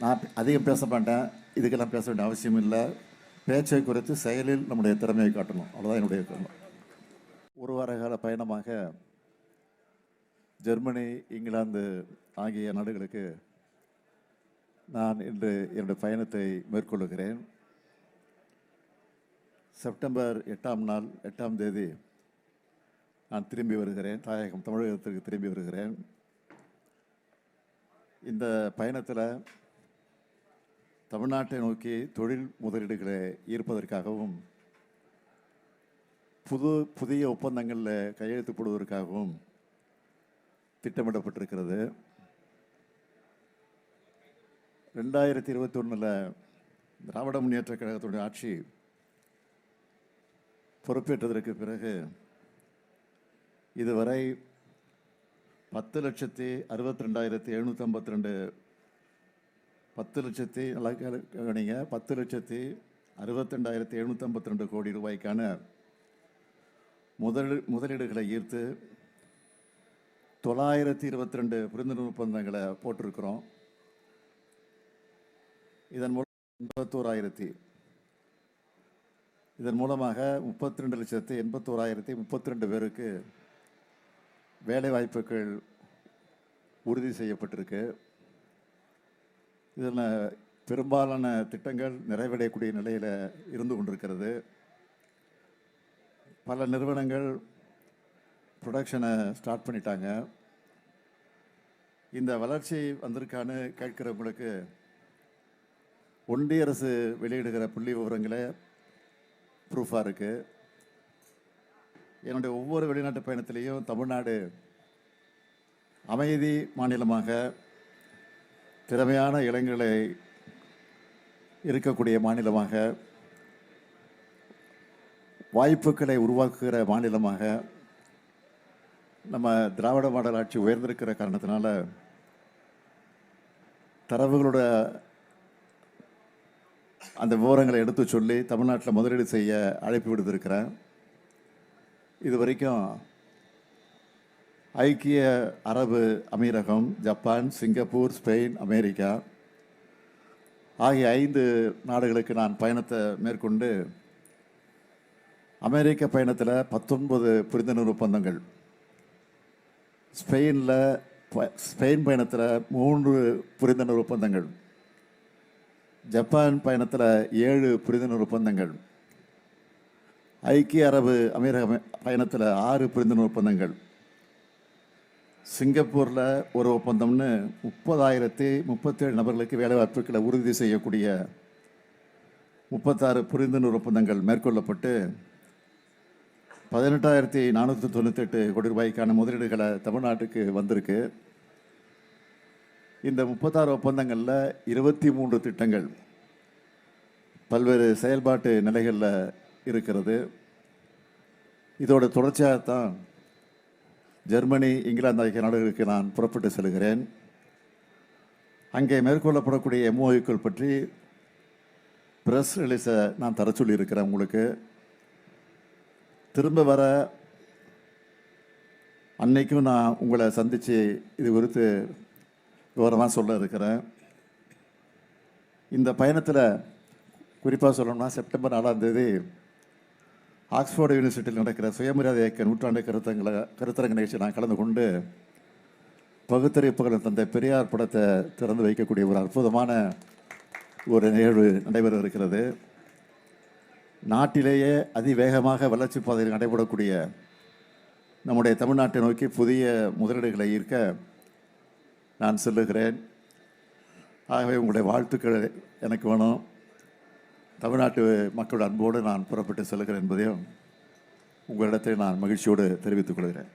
நான் அதிகம் பேச மாட்டேன். இதுக்கெல்லாம் பேச வேண்டிய அவசியம் இல்லை. பேச்சை குறித்து செயலில் நம்முடைய திறமையை காட்டணும். அவ்வளோதான் என்னுடைய கருத்து. ஒரு வார கால பயணமாக ஜெர்மனி இங்கிலாந்து ஆகிய நாடுகளுக்கு நான் இன்று என்னுடைய பயணத்தை மேற்கொள்ளுகிறேன். செப்டம்பர் எட்டாம் நாள் எட்டாம் தேதி நான் திரும்பி வருகிறேன். தாயகம் தமிழகத்திற்கு திரும்பி வருகிறேன். இந்த பயணத்தில் தமிழ்நாட்டை நோக்கி தொழில் முதலீடுகளை ஈர்ப்பதற்காகவும் புது புதிய ஒப்பந்தங்களில் கையெழுத்து போடுவதற்காகவும் திட்டமிடப்பட்டிருக்கிறது. ரெண்டாயிரத்தி இருபத்தி ஒன்றில் திராவிட முன்னேற்ற கழகத்துடைய ஆட்சி பொறுப்பேற்றதற்கு பிறகு இதுவரை பத்து லட்சத்தி அறுபத்தி ரெண்டாயிரத்தி எழுநூற்றி ஐம்பத்தி ரெண்டு பத்து லட்சத்தி நல்லா கவனிங்க. பத்து லட்சத்தி அறுபத்தெண்டாயிரத்தி எழுநூற்றம்பத்தி ரெண்டு கோடி ரூபாய்க்கான முதலீடு முதலீடுகளை ஈர்த்து தொள்ளாயிரத்தி இருபத்தி ரெண்டு புரிந்துணர்வு ஒப்பந்தங்களை போட்டிருக்கிறோம். இதன் மூலம் எண்பத்தோராயிரத்தி இதன் மூலமாக முப்பத்தி ரெண்டு லட்சத்தி எண்பத்தோராயிரத்தி முப்பத்தி ரெண்டு பேருக்கு வேலை வாய்ப்புகள் உறுதி செய்யப்பட்டிருக்கு. இதில் பெரும்பாலான திட்டங்கள் நிறைவடையக்கூடிய நிலையில் இருந்து கொண்டிருக்கிறது. பல நிறுவனங்கள் ப்ரொடக்ஷனை ஸ்டார்ட் பண்ணிட்டாங்க. இந்த வளர்ச்சி வந்திருக்கான்னு கேட்கிறவங்களுக்கு ஒன்றிய அரசு வெளியிடுகிற புள்ளி விவரங்களே ப்ரூஃபாக இருக்குது என்னுடைய ஒவ்வொரு வெளிநாட்டு பயணத்திலையும் தமிழ்நாடு அமைதி மாநிலமாக திறமையான இளைஞர்களை இருக்கக்கூடிய மாநிலமாக வாய்ப்புகளை உருவாக்குகிற மாநிலமாக நம்ம திராவிட மாடல் ஆட்சி உயர்ந்திருக்கிற காரணத்தினால தரவுகளோட அந்த விவரங்களை எடுத்து சொல்லி தமிழ்நாட்டில் முதலீடு செய்ய அழைப்பு விடுத்திருக்கிறேன். இது வரைக்கும் ஐக்கிய அரபு அமீரகம் ஜப்பான் சிங்கப்பூர் ஸ்பெயின் அமெரிக்கா ஆகிய ஐந்து நாடுகளுக்கு நான் பயணத்தை மேற்கொண்டு அமெரிக்க பயணத்தில் பத்தொன்பது புரிந்துணர்வு ஒப்பந்தங்கள். ஸ்பெயினில் ப- ஸ்பெயின் பயணத்தில் மூன்று புரிந்துணர்வு ஒப்பந்தங்கள். ஜப்பான் பயணத்தில் ஏழு புரிந்துணர்வு ஒப்பந்தங்கள். ஐக்கிய அரபு அமீரக பயணத்தில் ஆறு புரிந்துணர்வு ஒப்பந்தங்கள். சிங்கப்பூரில் ஒரு ஒப்பந்தம்னு முப்பதாயிரத்தி முப்பத்தேழு நபர்களுக்கு வேலைவாய்ப்புகளை உறுதி செய்யக்கூடிய முப்பத்தாறு புரிந்துணர்வு ஒப்பந்தங்கள் மேற்கொள்ளப்பட்டு பதினெட்டாயிரத்தி நானூற்றி தொண்ணூத்தெட்டு கோடி ரூபாய்க்கான முதலீடுகளை தமிழ்நாட்டுக்கு வந்திருக்கு. இந்த முப்பத்தாறு ஒப்பந்தங்களில் இருபத்தி மூன்று திட்டங்கள் பல்வேறு செயல்பாட்டு நிலைகளில் இருக்கிறது. இதோட தொடர்ச்சியாகத்தான் ஜெர்மனி இங்கிலாந்து ஆகிய நாடுகளுக்கு நான் புறப்பட்டு செல்கிறேன். அங்கே மேற்கொள்ளப்படக்கூடிய எம்ஓயுக்கள் பற்றி ப்ரெஸ் ரிலீஸை நான் தர சொல்லியிருக்கிறேன் உங்களுக்கு. திரும்ப வர அன்னைக்கும் நான் உங்களை சந்தித்து இது குறித்து விவரமாக சொல்ல இருக்கிறேன். இந்த பயணத்தில் குறிப்பாக சொல்லணும்னா செப்டம்பர் நாலாம் தேதி ஆக்ஸ்போர்டு யூனிவர்சிட்டியில் நடக்கிற சுயமரியாதை இயக்க நூற்றாண்டு கருத்தங்களை கருத்தரங்க நிகழ்ச்சி நான் கலந்து கொண்டு பகுத்தறிவிப்புகள் தந்தை பெரியார் படத்தை திறந்து வைக்கக்கூடிய ஒரு அற்புதமான ஒரு நிகழ்வு நடைபெற இருக்கிறது. நாட்டிலேயே அதிவேகமாக வளர்ச்சி பாதையில் நடைபெறக்கூடிய நம்முடைய தமிழ்நாட்டை நோக்கி புதிய முதலீடுகளை ஈர்க்க நான் செல்லுகிறேன். ஆகவே உங்களுடைய வாழ்த்துக்கள் எனக்கு வேணும். தமிழ்நாட்டு மக்களோட அன்போடு நான் புறப்பட்டு செல்கிறேன் என்பதையும் உங்களிடத்தை நான் மகிழ்ச்சியோடு தெரிவித்துக் கொள்கிறேன்.